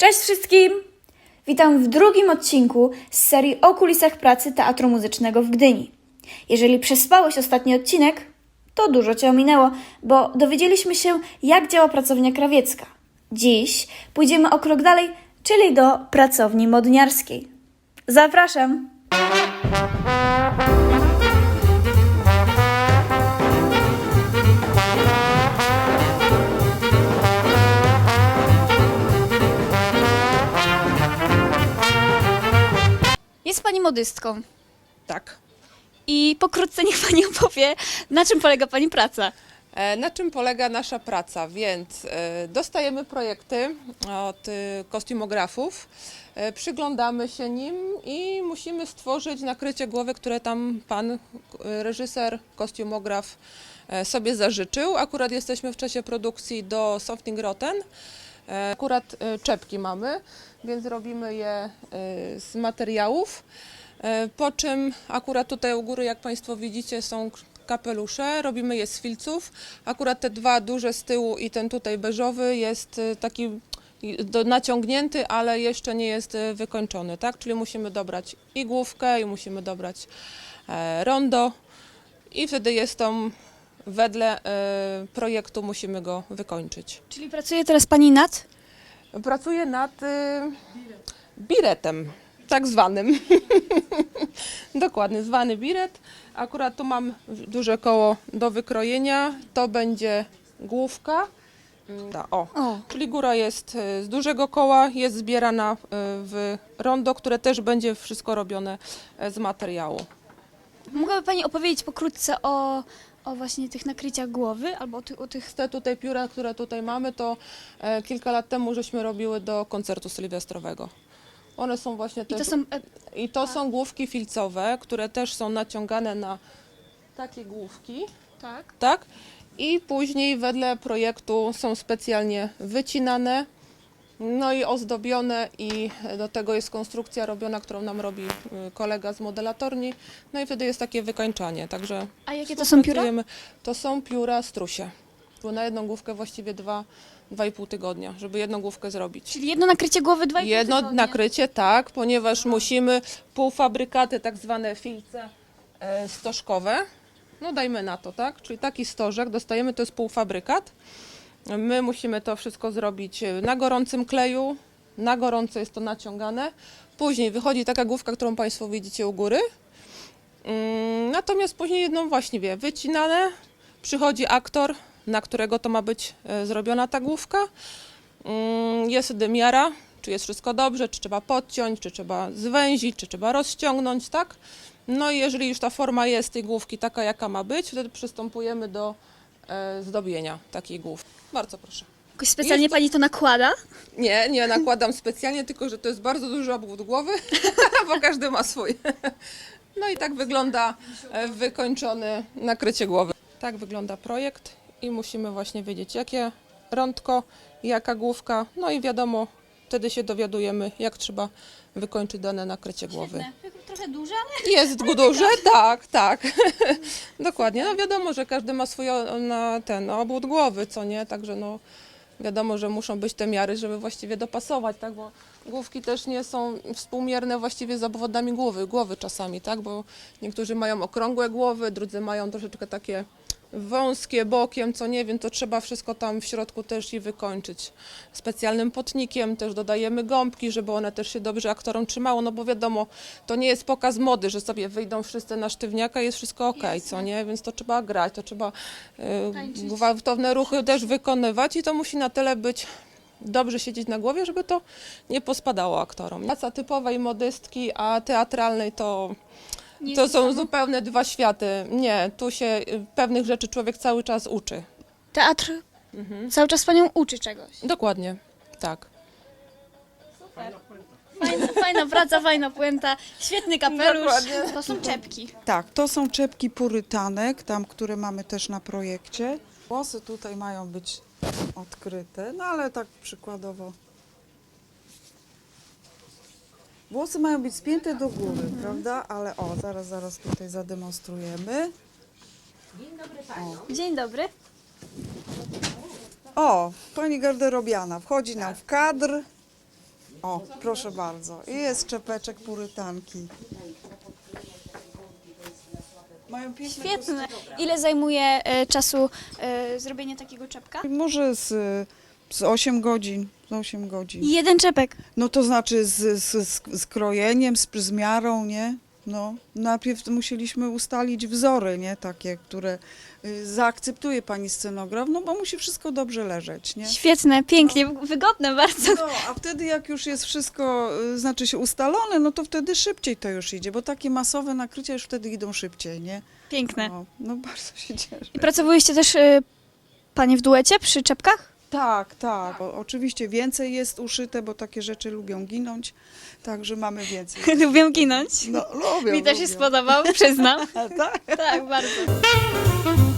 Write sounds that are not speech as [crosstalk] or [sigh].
Cześć wszystkim! Witam w drugim odcinku z serii o kulisach pracy Teatru Muzycznego w Gdyni. Jeżeli przespałeś ostatni odcinek, to dużo Cię ominęło, bo dowiedzieliśmy się, jak działa pracownia krawiecka. Dziś pójdziemy o krok dalej, czyli do pracowni modniarskiej. Zapraszam! Jest Pani modystką Tak. i pokrótce niech Pani [laughs] opowie, na czym polega Pani praca. E, Na czym polega nasza praca? Więc e, dostajemy projekty od e, kostiumografów, e, przyglądamy się nim i musimy stworzyć nakrycie głowy, które tam pan e, reżyser, kostiumograf e, sobie zażyczył. Akurat jesteśmy w czasie produkcji do Softing Rotten. Akurat e, czepki mamy, więc robimy je e, z materiałów. E, Po czym akurat tutaj u góry, jak Państwo widzicie, są kapelusze, robimy je z filców. Akurat te dwa duże z tyłu i ten tutaj beżowy jest taki naciągnięty, ale jeszcze nie jest wykończony, tak? Czyli musimy dobrać i główkę, i musimy dobrać rondo i wtedy jest to wedle e, projektu musimy go wykończyć. Czyli pracuje teraz Pani nad? Pracuję nad y, biretem, tak zwanym. [laughs] Dokładnie, zwany biret. Akurat tu mam duże koło do wykrojenia. To będzie główka. Mm, Ta, o. O, Czyli góra jest y, z dużego koła, jest zbierana y, w rondo, które też będzie wszystko robione e, z materiału. mogłaby Pani opowiedzieć pokrótce o, o właśnie tych nakryciach głowy albo o, ty, o tych... Te tutaj pióra, które tutaj mamy, to e, kilka lat temu żeśmy robiły do koncertu sylwestrowego. One są właśnie I też to są... e, I to są główki filcowe, które też są naciągane na takie główki, Tak. tak? I później wedle projektu są specjalnie wycinane, no i ozdobione i do tego jest konstrukcja robiona, którą nam robi y, kolega z modelatorni, no i wtedy jest takie wykańczanie, także A jakie to są pióra? To są pióra strusie, bo na jedną główkę właściwie dwa, dwa i pół tygodnia, żeby jedną główkę zrobić. Czyli jedno nakrycie głowy, dwa i pół Jedno nakrycie, tak, ponieważ musimy półfabrykaty, tak zwane filce e, stożkowe, no dajmy na to, tak, czyli taki stożek dostajemy, to jest półfabrykat. My musimy to wszystko zrobić e, na gorącym kleju, na gorąco jest to naciągane. Później wychodzi taka główka, którą Państwo widzicie u góry. Mm, Natomiast później jedną właśnie wie, wycinane, przychodzi aktor, na którego to ma być e, zrobiona ta główka. Mm, Jest dymiara, czy jest wszystko dobrze, czy trzeba podciąć, czy trzeba zwęzić, czy trzeba rozciągnąć, tak? No i jeżeli już ta forma jest tej główki taka, jaka ma być, wtedy przystępujemy do e, zdobienia takiej główki. Bardzo proszę. Jakoś specjalnie Jest to- Pani to nakłada? Nie, nie nakładam specjalnie, tylko że to jest bardzo duży obwód głowy, [laughs] bo każdy ma swój. No i tak wygląda e, wykończone nakrycie głowy. Tak wygląda projekt i musimy właśnie wiedzieć, jakie rądko, jaka główka, no i wiadomo, wtedy się dowiadujemy, jak trzeba wykończyć dane nakrycie głowy. Trochę duże, ale... Jest duże, [laughs] tak, tak. [laughs] Dokładnie. No wiadomo, że każdy ma swój o- na ten obwód głowy, co nie? Także no wiadomo, że muszą być te miary, żeby właściwie dopasować, tak? Bo główki też nie są współmierne właściwie z obwodami głowy, głowy czasami, tak? Bo niektórzy mają okrągłe głowy, drudzy mają troszeczkę takie wąskie bokiem, co nie wiem, to trzeba wszystko tam w środku też i wykończyć. Specjalnym potnikiem też dodajemy gąbki, żeby one też się dobrze aktorom trzymało, no bo wiadomo, to nie jest pokaz mody, że sobie wyjdą wszyscy na sztywniaka i jest wszystko ok, co nie? Więc to trzeba grać, to trzeba y, gwałtowne ruchy też wykonywać i to musi na tyle być dobrze siedzieć na głowie, żeby to nie pospadało aktorom. Praca typowej modystki, a teatralnej to Nie to jest są samo? zupełnie dwa światy. Nie, tu się y, pewnych rzeczy człowiek cały czas uczy. Teatr Mhm. cały czas Panią uczy czegoś. Dokładnie, tak. Fajna, fajna praca, fajna puenta, świetny kapelusz. Dokładnie. To są czepki. Tak, to są czepki purytanek, tam, które mamy też na projekcie. Włosy tutaj mają być odkryte, no ale tak przykładowo. Włosy mają być spięte do góry, prawda? Ale o, zaraz, zaraz tutaj zademonstrujemy. Dzień dobry. O, pani garderobiana wchodzi nam w kadr. O, proszę bardzo. I jest czepeczek purytanki. Mają piękne Świetne. Ile zajmuje e, czasu e, zrobienie takiego czepka? Może z, z 8 godzin. Z 8 godzin. Jeden czepek. No to znaczy z, z, z, z krojeniem, z, z miarą, nie? No, najpierw musieliśmy ustalić wzory, nie? Takie, które y, zaakceptuje pani scenograf, no bo musi wszystko dobrze leżeć, nie? Świetne, pięknie, wygodne bardzo. No, a wtedy jak już jest wszystko, y, znaczy się ustalone, no to wtedy szybciej to już idzie, bo takie masowe nakrycia już wtedy idą szybciej, nie? Piękne. No, no bardzo się cieszę. I pracowałyście też e, panie w duecie przy czepkach? Tak, tak. O, oczywiście więcej jest uszyte, bo takie rzeczy lubią ginąć, także mamy więcej. [laughs] Lubię ginąć. No, lubią, Mi też się lubią. spodobał, przyznam. [laughs] Tak? Tak, bardzo. [laughs]